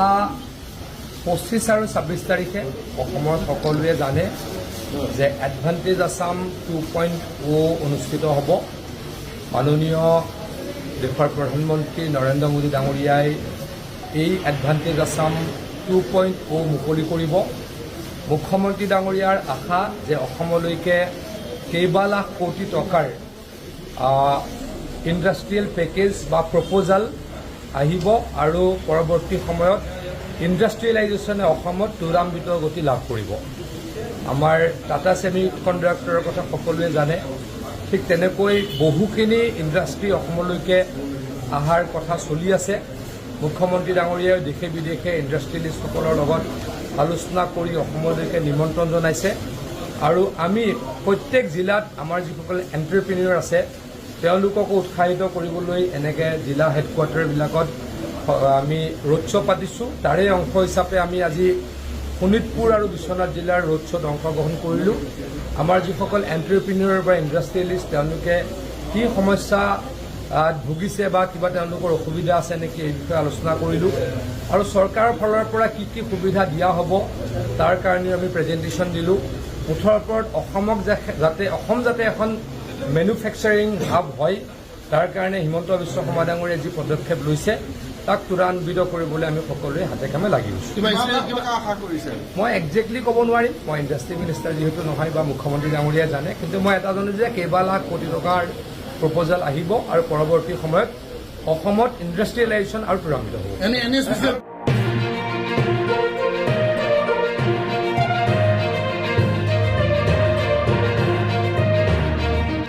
অহা পঁচিছ আৰু ছাব্বিছ তাৰিখে অসমৰ সকলোৱে জানে যে advantage Assam two point O' অনুষ্ঠিত হ'ব। মাননীয় দেশৰ প্ৰধানমন্ত্ৰী নৰেন্দ্ৰ মোদী ডাঙৰীয়াই এই advantage Assam two point O' মুকলি কৰিব। মুখ্যমন্ত্ৰী ডাঙৰীয়াৰ আশা যে অসমলৈকে কেইবা লাখ কোটি টকাৰ ইণ্ডাষ্ট্ৰিয়েল পেকেজ বা প্ৰপ'জাল আহিব আৰু পৰৱৰ্তী সময়ত ইণ্ডাষ্ট্ৰিয়েলাইজেশ্যনে অসমত ত্বৰান্বিত গতি লাভ কৰিব। আমাৰ টাটা ছেমি কণ্ডাক্টৰৰ কথা সকলোৱে জানে। ঠিক তেনেকৈ বহুখিনি ইণ্ডাষ্ট্ৰি অসমলৈকে অহাৰ কথা চলি আছে। মুখ্যমন্ত্ৰী ডাঙৰীয়াই দেশে বিদেশে ইণ্ডাষ্ট্ৰিয়েলিষ্টসকলৰ লগত আলোচনা কৰি অসমলৈকে নিমন্ত্ৰণ জনাইছে। আৰু আমি প্ৰত্যেক জিলাত আমাৰ যিসকল এণ্টাৰপ্ৰিনিয়ৰ আছে তেওঁলোককো উৎসাহিত কৰিবলৈ এনেকৈ জিলা হেডকোৱাৰ্টাৰবিলাকত আমি ৰোড শ্ব' পাতিছোঁ। তাৰে অংশ হিচাপে আমি আজি শোণিতপুৰ আৰু বিশ্বনাথ জিলাৰ ৰোড শ্ব'ত অংশগ্ৰহণ কৰিলোঁ। আমাৰ যিসকল এণ্টাৰপ্ৰিনিয়ৰ বা ইণ্ডাষ্ট্ৰিয়েলিষ্ট তেওঁলোকে কি সমস্যা ভুগিছে বা কিবা তেওঁলোকৰ অসুবিধা আছে নেকি এই বিষয়ে আলোচনা কৰিলোঁ। আৰু চৰকাৰৰ ফালৰ পৰা কি কি সুবিধা দিয়া হ'ব তাৰ কাৰণেও আমি প্ৰেজেণ্টেশ্যন দিলোঁ। মুঠৰ ওপৰত অসমক যাতে অসম যাতে এখন মেনুফেকচাৰিং হাব হয়। তাৰ কাৰণে হিমন্ত বিশ্ব শৰ্মা ডাঙৰীয়াই যি পদক্ষেপ লৈছে তাক ত্বৰান্বিত কৰিবলৈ আমি সকলোৱে হাতে কামে লাগি গৈছোঁ। মই একজেক্টলি ক'ব নোৱাৰিম। মই ইণ্ডাষ্ট্ৰি মিনিষ্টাৰ যিহেতু নহয় বা মুখ্যমন্ত্ৰী ডাঙৰীয়াই জানে কিন্তু মই এটা জানো যে কেইবা লাখ কোটি টকাৰ প্ৰপ'জাল আহিব আৰু পৰৱৰ্তী সময়ত অসমত ইণ্ডাষ্ট্ৰিয়েলাইজেশ্যন আৰু ত্বৰান্বিত হ'ব।